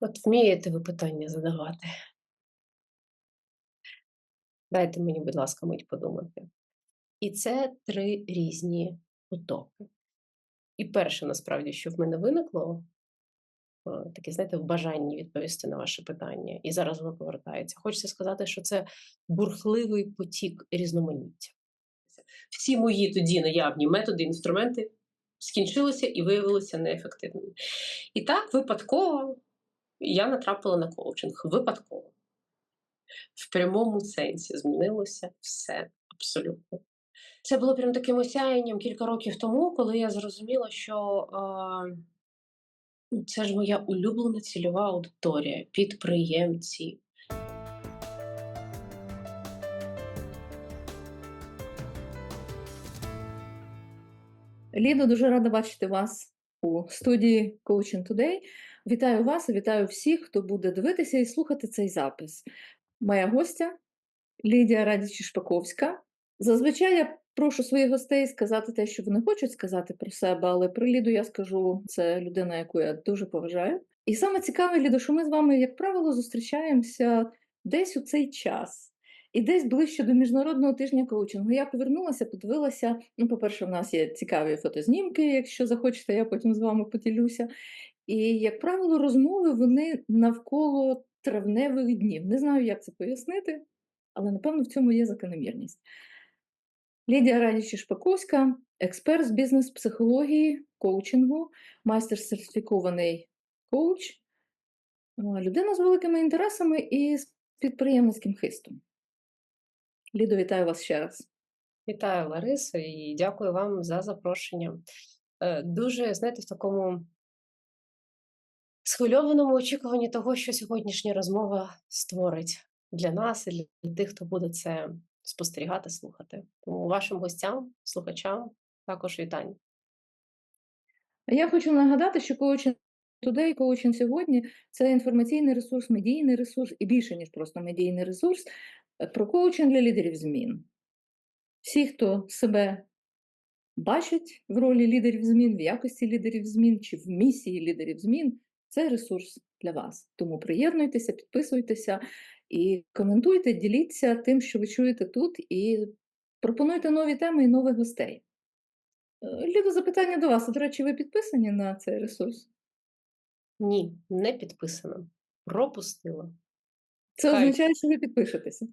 От вмієте ви питання задавати. Дайте мені, будь ласка, мить подумати. І це три різні потоки. І перше, насправді, що в мене виникло, таке, знаєте, в бажанні відповісти на ваше питання, і зараз воно повертається. Хочеться сказати, що це бурхливий потік різноманіття. Всі мої тоді наявні методи, інструменти скінчилися і виявилися неефективними. І так, випадково я натрапила на коучинг. Випадково. В прямому сенсі змінилося все абсолютно. Це було прям таким осяянням кілька років тому, коли я зрозуміла, що е, це ж моя улюблена цільова аудиторія, підприємці. Лідо, дуже рада бачити вас у студії Coaching Today. Вітаю вас і вітаю всіх, хто буде дивитися і слухати цей запис. Моя гостя Лідія Радічі Шпаковська. Зазвичай я прошу своїх гостей сказати те, що вони хочуть сказати про себе, але про Ліду я скажу, це людина, яку я дуже поважаю. І саме цікаве, Лідо, що ми з вами, як правило, зустрічаємося десь у цей час. І десь ближче до міжнародного тижня коучингу я повернулася, подивилася. Ну, по-перше, в нас є цікаві фотознімки. Якщо захочете, я потім з вами поділюся. І, як правило, розмови вони навколо травневих днів. Не знаю, як це пояснити, але напевно в цьому є закономірність. Лідія Радічі Шпаковська, експерт з бізнес-психології, коучингу, майстер сертифікований коуч, людина з великими інтересами і з підприємницьким хистом. Лідо, вітаю вас ще раз. Вітаю, Лариса, і дякую вам за запрошення. Е, Дуже, знаєте, в такому схвильованому очікуванні того, що сьогоднішня розмова створить для нас і для тих, хто буде це спостерігати, слухати. Тому вашим гостям, слухачам також вітання. Я хочу нагадати, що коучинг Today, коучинг сьогодні це інформаційний ресурс, медійний ресурс і більше, ніж просто медійний ресурс про коучинг для лідерів змін. Всі, хто себе бачать в ролі лідерів змін, в якості лідерів змін чи в місії лідерів змін, це ресурс для вас. Тому приєднуйтеся, підписуйтеся і коментуйте, діліться тим, що ви чуєте тут, і пропонуйте нові теми і нових гостей. Е, запитання до вас. До речі, ви підписані на цей ресурс? Ні, не підписано. Пропустила. Це Хай. означає, що ви підпишетеся.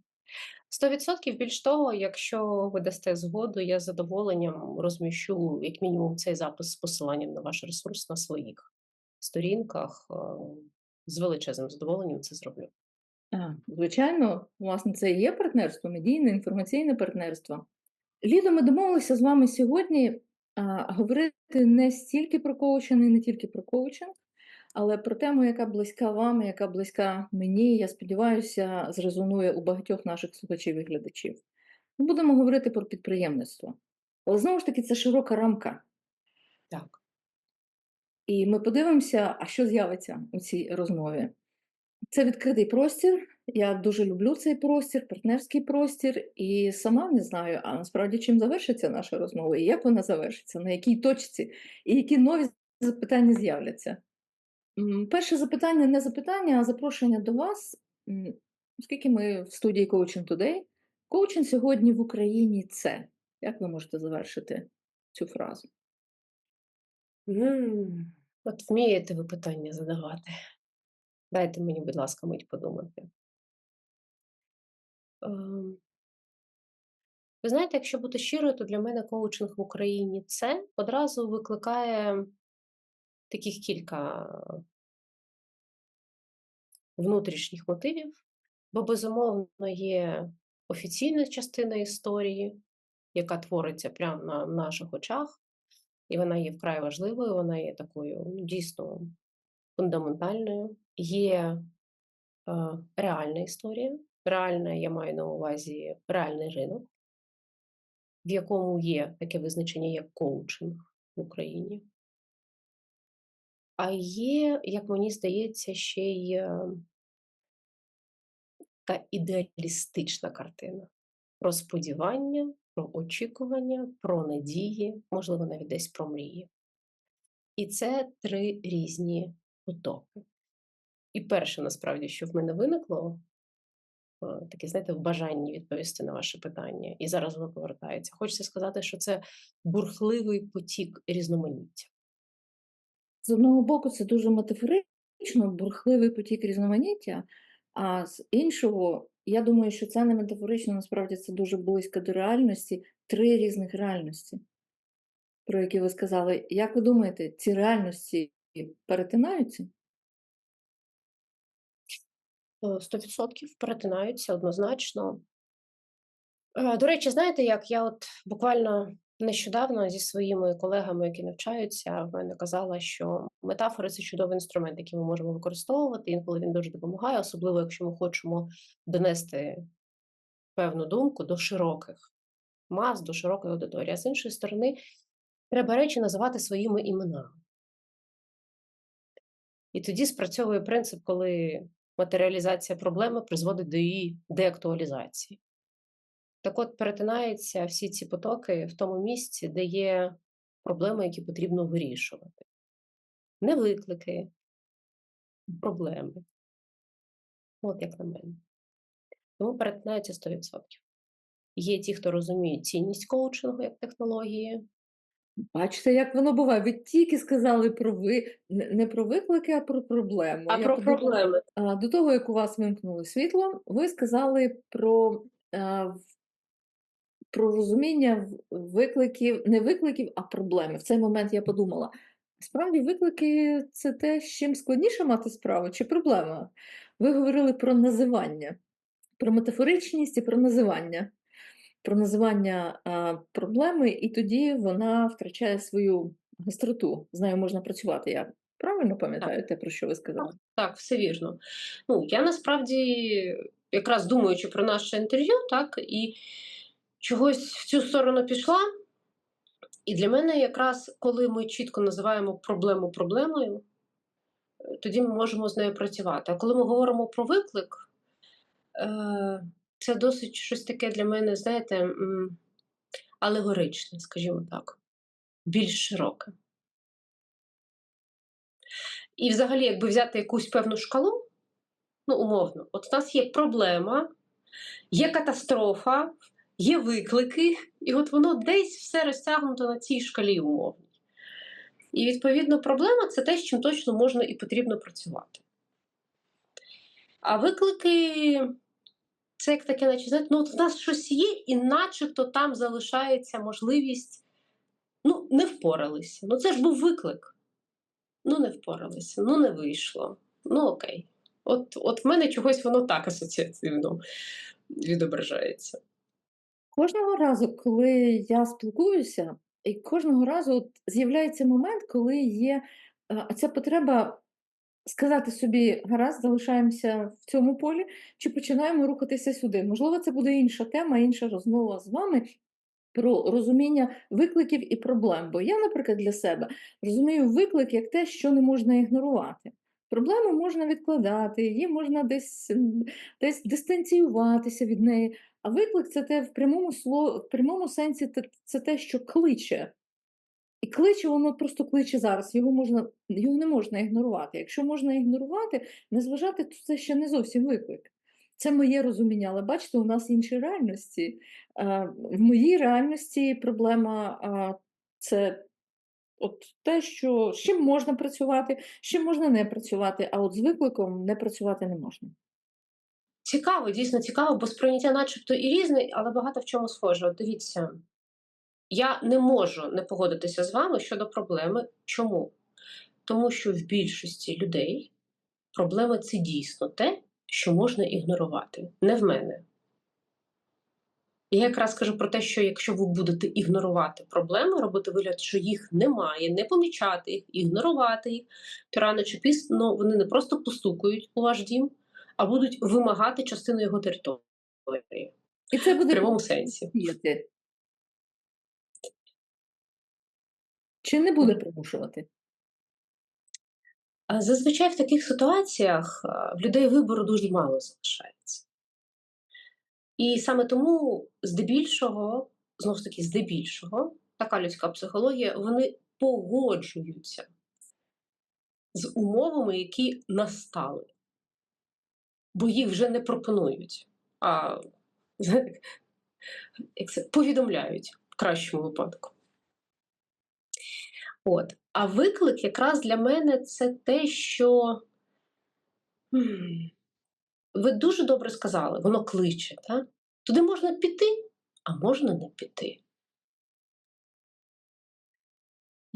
100% більш того, якщо ви дасте згоду, я з задоволенням розміщу як мінімум цей запис з посиланням на ваш ресурс на своїх сторінках. е, З величезним задоволенням це зроблю. А, звичайно, власне, це і є партнерство, медійне, інформаційне партнерство. Лідо, ми домовилися з вами сьогодні а, говорити не стільки про коучинг і не тільки про коучинг, але про тему, яка близька вам, яка близька мені, я сподіваюся, зрезонує у багатьох наших слухачів і глядачів. Ми будемо говорити про підприємництво. Але знову ж таки, це широка рамка. Так. І ми подивимося, а що з'явиться у цій розмові. Це відкритий простір. Я дуже люблю цей простір, партнерський простір, і сама не знаю, а насправді чим завершиться наша розмова, і як вона завершиться, на якій точці, і які нові запитання з'являться. Перше запитання не запитання, а запрошення до вас. Оскільки ми в студії Coaching Today, коучинг сьогодні в Україні це. Як ви можете завершити цю фразу? М, От вмієте ви питання задавати. Дайте мені, будь ласка, мить подумати. Ем, Ви знаєте, якщо бути щирою, то для мене коучинг в Україні це одразу викликає таких кілька внутрішніх мотивів, бо, безумовно, є офіційна частина історії, яка твориться прямо на наших очах, і вона є вкрай важливою, вона є такою ну, дійсно фундаментальною. Є е, реальна історія. Реальна, я маю на увазі реальний ринок, в якому є таке визначення, як коучинг в Україні. А є, як мені здається, ще й е, та ідеалістична картина про сподівання, про очікування, про надії, можливо, навіть десь про мрії. І це три різні потоки. І перше, насправді, що в мене виникло, е, таке, знаєте, в бажанні відповісти на ваше питання, і зараз воно повертається. Хочеться сказати, що це бурхливий потік різноманіття. З одного боку, це дуже метафорично, бурхливий потік різноманіття, а з іншого, я думаю, що це не метафорично, насправді це дуже близько до реальності, три різних реальності, про які ви сказали. Як ви думаєте, ці реальності перетинаються? Е, 100% перетинаються однозначно. Е, До речі, знаєте, як я от буквально нещодавно зі своїми колегами, які навчаються, в мене казала, що метафори це чудовий інструмент, який ми можемо використовувати. Інколи він дуже допомагає, особливо якщо ми хочемо донести певну думку до широких мас, до широкої аудиторії. А з іншої сторони, треба речі називати своїми іменами. І тоді спрацьовує принцип, коли матеріалізація проблеми призводить до її деактуалізації. Так от перетинаються всі ці потоки в тому місці, де є проблеми, які потрібно вирішувати. Не виклики, проблеми. От як на мене. Тому перетинаються 100%. Є ті, хто розуміє цінність коучингу як технології, Бачите, як воно буває. Ви тільки сказали про ви не про виклики, а про проблему. а Я про проблеми. до того, як у вас вимкнули світло, ви сказали про, в- про розуміння викликів, не викликів, а проблеми. В цей момент я подумала: справді, виклики це те, з чим складніше мати справу, чи проблема? Ви говорили про називання, про метафоричність і про називання. Про називання а, проблеми, і тоді вона втрачає свою гостроту. З нею можна працювати. Я правильно пам'ятаю те, про що ви сказали? Так, все вірно. Ну, я насправді, якраз думаючи про наше інтерв'ю, так, і чогось в цю сторону пішла. І для мене, якраз коли ми чітко називаємо проблему проблемою, е, тоді ми можемо з нею працювати. А коли ми говоримо про виклик, е, це досить щось таке для мене, знаєте, алегоричне, скажімо так, більш широке. І взагалі, якби взяти якусь певну шкалу, ну, умовно, от у нас є проблема, є катастрофа, є виклики, і от воно десь все розтягнуто на цій шкалі умовній. І відповідно проблема це те, з чим точно можна і потрібно працювати. А виклики це як таке, наче знаєте, ну от в нас щось є, і начебто там залишається можливість. Ну, не впоралися. Ну, це ж був виклик. Ну, не впоралися, ну не вийшло. Ну окей. От, от в мене чогось воно так асоціативно відображається. Кожного разу, коли я спілкуюся, і кожного разу от з'являється момент, коли є е, ця потреба сказати собі, гаразд, залишаємося в цьому полі, чи починаємо рухатися сюди. Можливо, це буде інша тема, інша розмова з вами про розуміння викликів і проблем. Бо я, наприклад, для себе розумію виклик як те, що не можна ігнорувати. Проблему можна відкладати, її можна десь, десь дистанціюватися від неї. А виклик це те в прямому сло, в прямому сенсі це те, що кличе. І кличе, воно просто кличе зараз. Його можна, його не можна ігнорувати. Якщо можна ігнорувати, не зважати, то це ще не зовсім виклик. Це моє розуміння, але бачите, у нас інші реальності. В моїй реальності проблема це от те, що з чим можна працювати, з чим можна не працювати, а от з викликом не працювати не можна. Цікаво, дійсно цікаво, бо сприйняття начебто і різне, але багато в чому схоже. От дивіться, я не можу не погодитися з вами щодо проблеми. Чому? Тому що в більшості людей проблема це дійсно те, що можна ігнорувати. Не в мене. Я якраз кажу про те, що якщо ви будете ігнорувати проблеми, робити вигляд, що їх немає, не помічати їх, ігнорувати їх, то рано чи пізно вони не просто постукають у ваш дім, а будуть вимагати частину його території І це в прямому сенсі. діяти. Чи не буде примушувати? Зазвичай в таких ситуаціях в людей вибору дуже мало залишається. І саме тому, здебільшого, знову ж таки, здебільшого, така людська психологія, вони погоджуються з умовами, які настали. Бо їх вже не пропонують, а як це, повідомляють в кращому випадку. От. А виклик якраз для мене це те, що ви дуже добре сказали, воно кличе. Так? Туди можна піти, а можна не піти.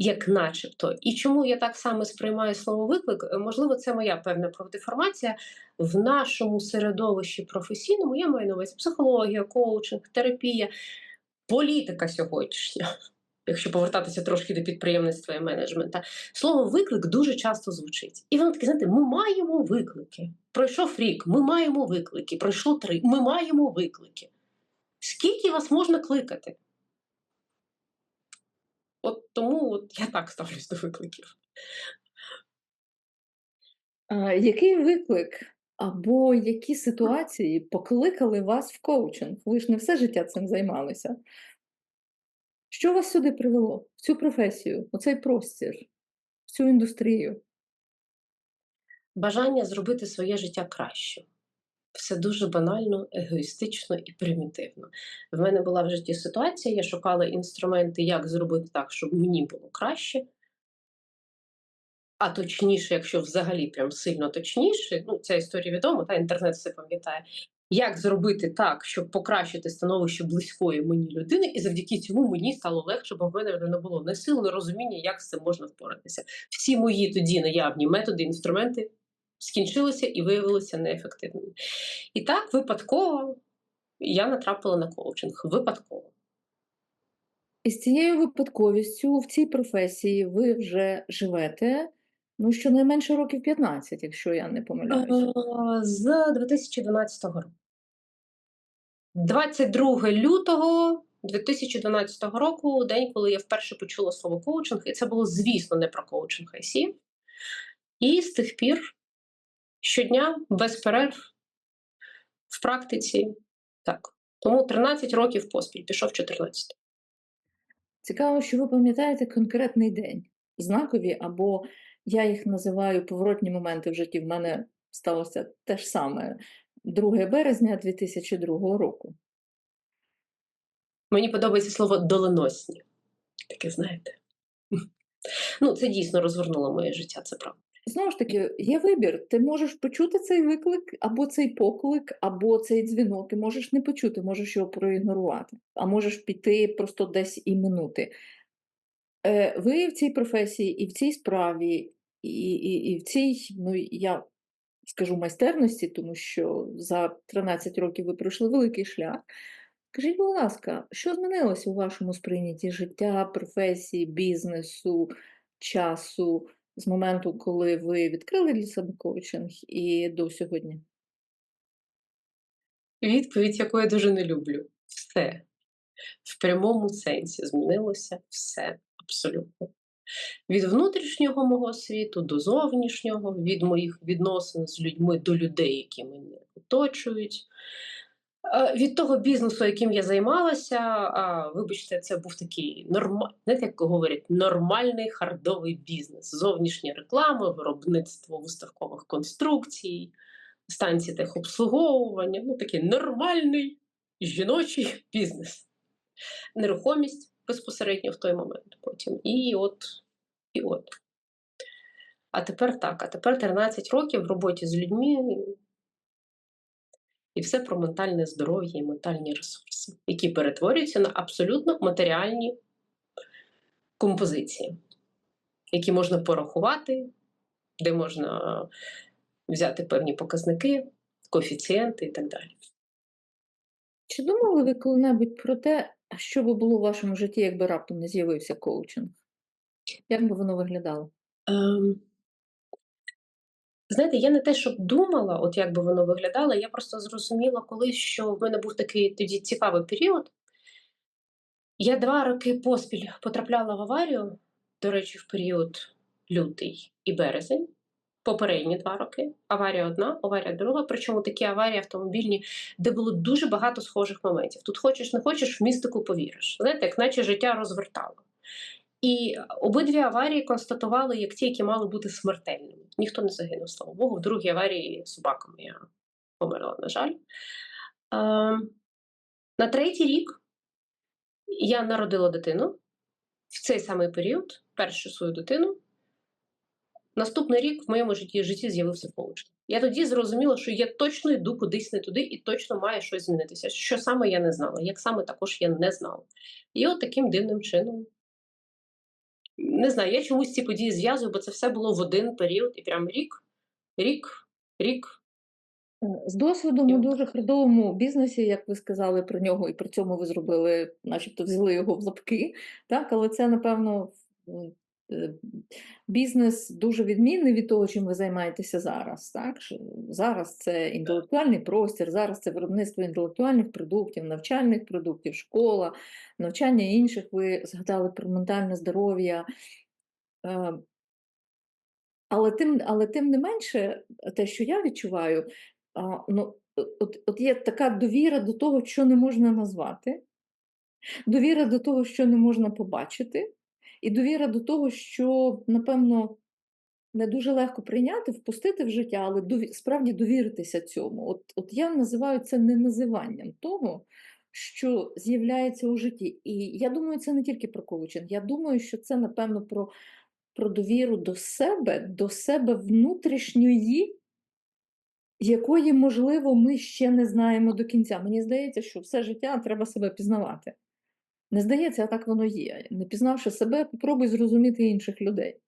Як начебто. І чому я так само сприймаю слово виклик? Е, Можливо, це моя певна профдеформація. В нашому середовищі професійному я маю на увазі психологія, коучинг, терапія, політика сьогоднішня. Якщо повертатися трошки до підприємництва і менеджмента, слово виклик дуже часто звучить. І воно таке, знаєте, ми маємо виклики. Пройшов рік, ми маємо виклики. Пройшло три, ми маємо виклики. Скільки вас можна кликати? От тому от я так ставлюсь до викликів. А, який виклик або які ситуації покликали вас в коучинг? Ви ж не все життя цим займалися. Що вас сюди привело? В цю професію, у цей простір, в цю індустрію? Бажання зробити своє життя краще. Все дуже банально, егоїстично і примітивно. В мене була в житті ситуація, я шукала інструменти, як зробити так, щоб мені було краще. А точніше, якщо взагалі прям сильно точніше, ну ця історія відома, та інтернет все пам'ятає. Як зробити так, щоб покращити становище близької мені людини, і завдяки цьому мені стало легше, бо в мене вже не було не сил, не розуміння, як з цим можна впоратися. Всі мої тоді наявні методи, інструменти скінчилися і виявилися неефективними. І так випадково я натрапила на коучинг. Випадково. І з цією випадковістю в цій професії ви вже живете, ну, щонайменше років 15, якщо я не помиляюся. З 2012 року. 22 лютого 2012 року, день, коли я вперше почула слово коучинг, і це було, звісно, не про коучинг IC. І з тих пір щодня без перерв в практиці. Так. Тому 13 років поспіль, пішов 14. Цікаво, що ви пам'ятаєте конкретний день, знакові, або я їх називаю поворотні моменти в житті. В мене сталося те ж саме 2 березня 2002 року. Мені подобається слово доленосні. Таке, знаєте. Ну, це дійсно розвернуло моє життя, це правда. Знову ж таки, є вибір. Ти можеш почути цей виклик, або цей поклик, або цей дзвінок, і можеш не почути, можеш його проігнорувати, а можеш піти просто десь і минути. Е, ви в цій професії і в цій справі, і, і, і в цій, ну я скажу майстерності, тому що за 13 років ви пройшли великий шлях. Скажіть, будь ласка, що змінилося у вашому сприйнятті життя, професії, бізнесу, часу з моменту, коли ви відкрили для себе коучинг і до сьогодні? Відповідь, яку я дуже не люблю. Все. В прямому сенсі змінилося все абсолютно. Від внутрішнього мого світу до зовнішнього, від моїх відносин з людьми до людей, які мене оточують. Від того бізнесу, яким я займалася, вибачте, це був такий знаєте, як говорять, нормальний хардовий бізнес. Зовнішня реклама, виробництво виставкових конструкцій, станції техобслуговування. Ну, такий нормальний жіночий бізнес. Нерухомість безпосередньо в той момент потім. І от, і от. А тепер так, а тепер 13 років в роботі з людьми. І все про ментальне здоров'я і ментальні ресурси, які перетворюються на абсолютно матеріальні композиції, які можна порахувати, де можна взяти певні показники, коефіцієнти і так далі. Чи думали ви коли-небудь про те, що би було в вашому житті, якби раптом не з'явився коучинг? Як би воно виглядало? Ем, знаєте, я не те, щоб думала, от як би воно виглядало, я просто зрозуміла колись, що в мене був такий тоді цікавий період. Я два роки поспіль потрапляла в аварію, до речі, в період лютий і березень. Попередні два роки. Аварія одна, аварія друга. Причому такі аварії автомобільні, де було дуже багато схожих моментів. Тут хочеш, не хочеш, в містику повіриш. Знаєте, як наче життя розвертало. І обидві аварії констатували як ті, які мали бути смертельними. Ніхто не загинув, слава Богу. В другій аварії собака моя померла, на жаль. На третій рік я народила дитину в цей самий період, першу свою дитину. Наступний рік в моєму житті житті з'явився коуч. Я тоді зрозуміла, що я точно йду кудись не туди і точно має щось змінитися. Що саме я не знала, як саме також я не знала. І от таким дивним чином. Не знаю, я чомусь ці події зв'язую, бо це все було в один період, і прям рік, рік, рік. Е, З досвідом у дуже хардовому бізнесі, як ви сказали про нього, і при цьому ви зробили, начебто взяли його в лапки, так, але це, напевно, бізнес дуже відмінний від того, чим ви займаєтеся зараз. Так? Зараз це інтелектуальний простір, зараз це виробництво інтелектуальних продуктів, навчальних продуктів, школа, навчання інших. Ви згадали про ментальне здоров'я. Е, Але тим, але тим не менше, те, що я відчуваю, ну, от, от є така довіра до того, що не можна назвати, довіра до того, що не можна побачити, і довіра до того, що, напевно, не дуже легко прийняти, впустити в життя, але дові- справді довіритися цьому. От, от я називаю це неназиванням того, що з'являється у житті. І я думаю, це не тільки про коучинг. Я думаю, що це, напевно, про, про довіру до себе, до себе внутрішньої, якої, можливо, ми ще не знаємо до кінця. Мені здається, що все життя треба себе пізнавати. Не здається, а так воно є. Не пізнавши себе, попробуй зрозуміти інших людей.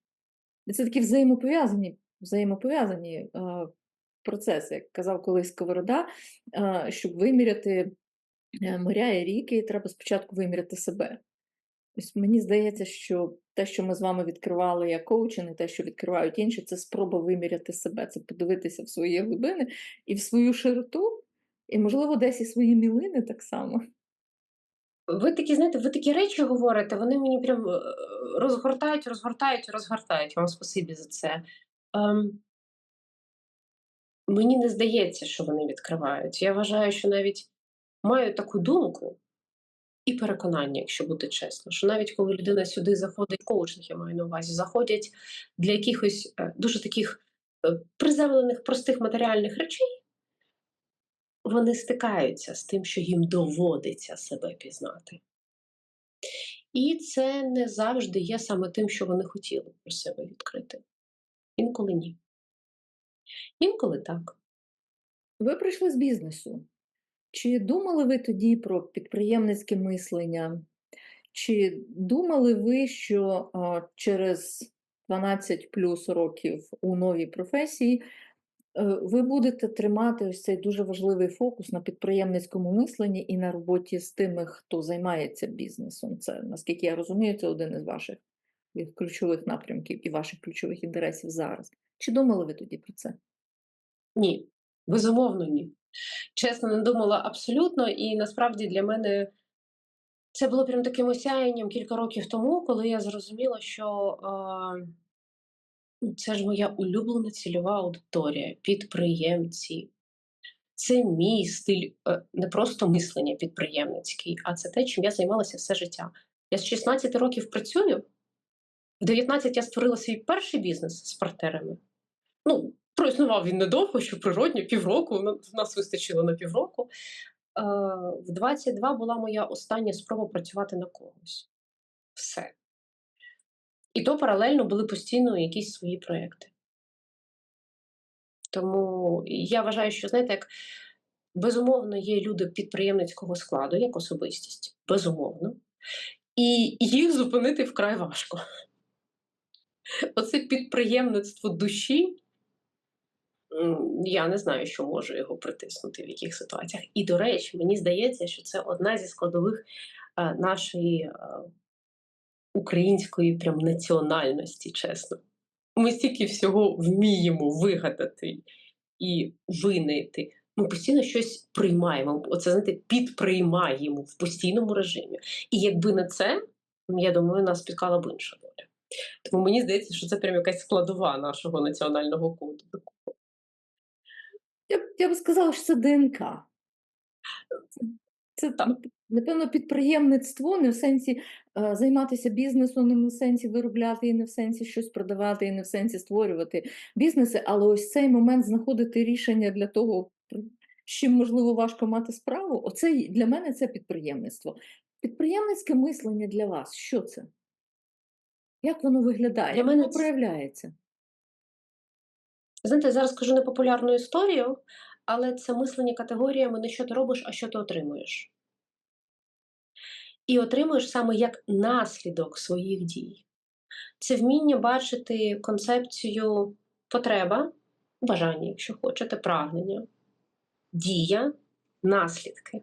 І це такі взаємопов'язані, взаємопов'язані е, процеси, як казав колись Сковорода, е, щоб виміряти е, моря і ріки, треба спочатку виміряти себе. Ось мені здається, що те, що ми з вами відкривали як коучинг, те, що відкривають інші, це спроба виміряти себе, це подивитися в свої глибини і в свою широту, і, можливо, десь і свої мілини так само. Ви такі, знаєте, ви такі речі говорите, вони мені прям е, розгортають, розгортають, розгортають. Вам спасибі за це. Ем, мені не здається, що вони відкривають. Я вважаю, що навіть маю таку думку і переконання, якщо бути чесно, що навіть коли людина сюди заходить, коучинг, я маю на увазі, заходять для якихось е, дуже таких е, приземлених, простих матеріальних речей, вони стикаються з тим, що їм доводиться себе пізнати. І це не завжди є саме тим, що вони хотіли про себе відкрити. Інколи ні. Інколи так. Ви прийшли з бізнесу. Чи думали ви тоді про підприємницьке мислення? Чи думали ви, що через 12 плюс років у новій професії ви будете тримати ось цей дуже важливий фокус на підприємницькому мисленні і на роботі з тими, хто займається бізнесом? Це, наскільки я розумію, це один із ваших е, ключових напрямків і ваших ключових інтересів зараз. Чи думали ви тоді про це? Ні. Безумовно, ні. Чесно, не думала абсолютно, і насправді для мене це було прям таким осяянням кілька років тому, коли я зрозуміла, що е, це ж моя улюблена цільова аудиторія, підприємці. Це мій стиль е, не просто мислення підприємницький, а це те, чим я займалася все життя. Я з 16 років працюю. В 19 я створила свій перший бізнес з партнерами. Ну, проіснував він недовго, що природньо, півроку. на- Нас вистачило на півроку. Е, в 22 була моя остання спроба працювати на когось. Все. І то паралельно були постійно якісь свої проекти. Тому я вважаю, що знаєте, як безумовно є люди підприємницького складу, як особистість, безумовно. І їх зупинити вкрай важко. Оце підприємництво душі. Я не знаю, що може його притиснути в яких ситуаціях. І, до речі, мені здається, що це одна зі складових е, нашої е, української прям національності, чесно. Ми стільки всього вміємо вигадати і винайти. Ми постійно щось приймаємо. Оце, знаєте, підприймаємо в постійному режимі. І якби не це, я думаю, нас спіткала б інша доля. Тому мені здається, що це прям якась складова нашого національного коду. Я, б- я би сказала, що це ДНК. Це, це Так. Напевно, підприємництво не в сенсі е, займатися бізнесом, не в сенсі виробляти, і не в сенсі щось продавати, і не в сенсі створювати бізнеси, але ось цей момент знаходити рішення для того, з чим можливо важко мати справу. Оце для мене це підприємництво. Підприємницьке мислення для вас, що це? Як воно виглядає? Як воно проявляється? Знаєте, зараз скажу непопулярну історію, але це мислення категоріями не що ти робиш, а що ти отримуєш. І отримуєш саме як наслідок своїх дій. Це вміння бачити концепцію потреба, бажання, якщо хочете, прагнення, дія, наслідки.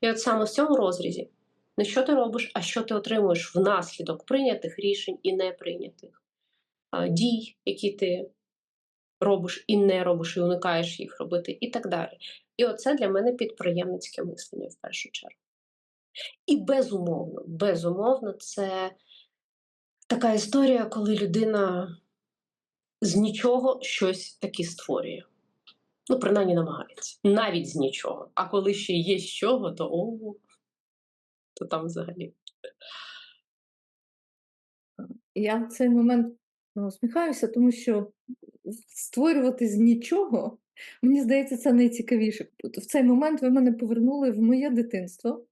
І от саме в цьому розрізі не що ти робиш, а що ти отримуєш внаслідок прийнятих рішень і не прийнятих а, дій, які ти робиш і не робиш, і уникаєш їх робити, і так далі. І оце для мене підприємницьке мислення в першу чергу. І безумовно, безумовно, це така історія, коли людина з нічого щось таке створює. Ну, принаймні намагається. Навіть з нічого. А коли ще є з чого, то о, то там взагалі. Я в цей момент ну, усміхаюся, тому що створювати з нічого, мені здається, це найцікавіше. В цей момент ви мене повернули в моє дитинство.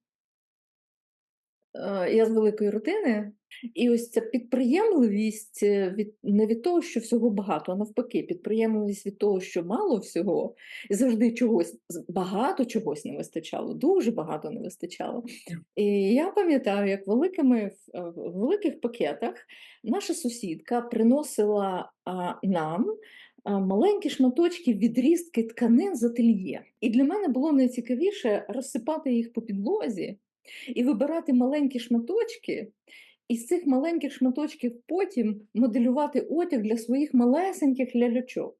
Е, Я з великої родини, і ось ця підприємливість е, від, не від того, що всього багато, а навпаки, підприємливість від того, що мало всього, і завжди чогось багато чогось не вистачало, дуже багато не вистачало. І я пам'ятаю, як великими в е, великих пакетах наша сусідка приносила нам маленькі шматочки відрізки тканин з ательє. І для мене було найцікавіше розсипати їх по підлозі і вибирати маленькі шматочки. І з цих маленьких шматочків потім моделювати одяг для своїх малесеньких ляльочок.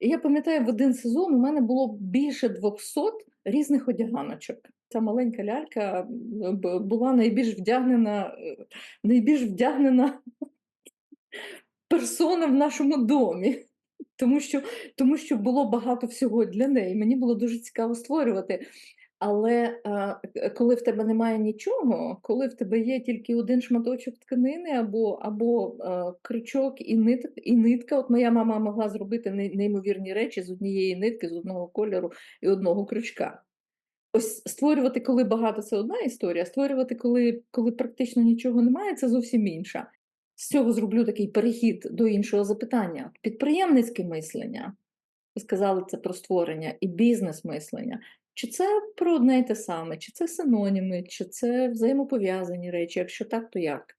І я пам'ятаю, в один сезон у мене було більше 200 різних одяганочок. Ця маленька лялька була найбільш вдягнена, е, найбільш вдягнена персона в нашому домі. Тому що, тому що було багато всього для неї. Мені було дуже цікаво створювати. Але е, коли в тебе немає нічого, коли в тебе є тільки один шматочок тканини або, або е, крючок і, нит, і нитка, от моя мама могла зробити неймовірні речі з однієї нитки, з одного кольору і одного крючка. Ось створювати, коли багато, це одна історія, створювати, коли, коли практично нічого немає, це зовсім інша. З цього зроблю такий перехід до іншого запитання. Підприємницьке мислення, ви сказали це про створення, і бізнес-мислення. Чи це про одне й те саме, чи це синоніми, чи це взаємопов'язані речі? Якщо так, то як?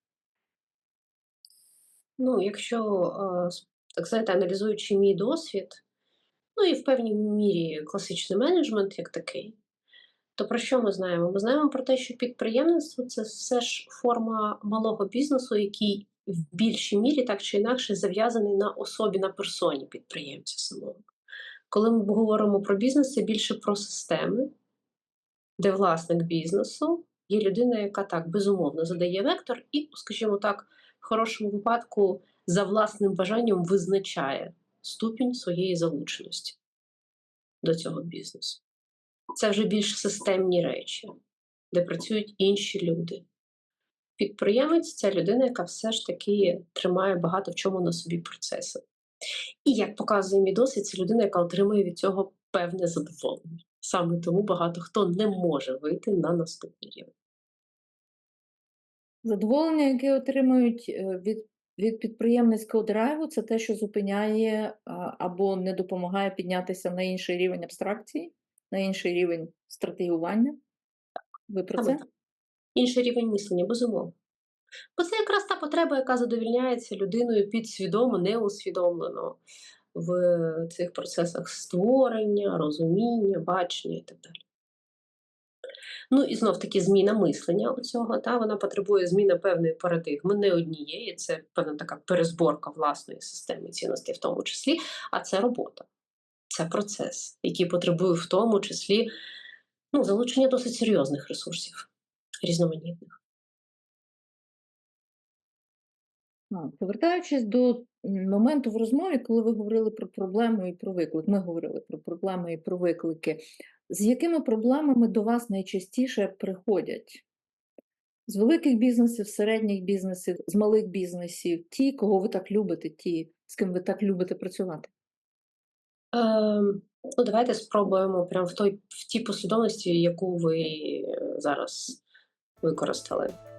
Ну, якщо, е, так знаєте, аналізуючи мій досвід, ну і в певній мірі класичний менеджмент як такий, то про що ми знаємо? Ми знаємо про те, що підприємництво це все ж форма малого бізнесу, який в більшій мірі так чи інакше зав'язаний на особі, на персоні підприємця самого. Коли ми говоримо про бізнес, це більше про системи, де власник бізнесу є людина, яка так безумовно задає вектор, і, скажімо так, в хорошому випадку за власним бажанням визначає ступінь своєї залученості до цього бізнесу. Це вже більш системні речі, де працюють інші люди. Підприємець це людина, яка все ж таки тримає багато в чому на собі процеси. І як показує мій досвід, це людина, яка отримує від цього певне задоволення. Саме тому багато хто не може вийти на наступний рівень. Задоволення, яке отримують е, від, від підприємницького драйву, це те, що зупиняє або не допомагає піднятися на інший рівень абстракції, на інший рівень стратегування. Ви про це? Інший рівень мислення, безумовно. Бо це якраз потреба, яка задовільняється людиною підсвідомо, неусвідомлено в цих процесах створення, розуміння, бачення і так далі. Ну і знов таки зміна мислення у цього, та вона потребує зміни певної парадигми, не однієї, це певна така перезборка власної системи цінностей, в тому числі, а це робота, це процес, який потребує в тому числі ну, залучення досить серйозних ресурсів, різноманітних. Повертаючись до моменту в розмові, коли ви говорили про проблему і про виклик, ми говорили про проблеми і про виклики. З якими проблемами до вас найчастіше приходять? З великих бізнесів, середніх бізнесів, з малих бізнесів, ті, кого ви так любите, ті, з ким ви так любите працювати? Ем, ну, давайте спробуємо прямо в той в тій послідовності, яку ви е, зараз використали.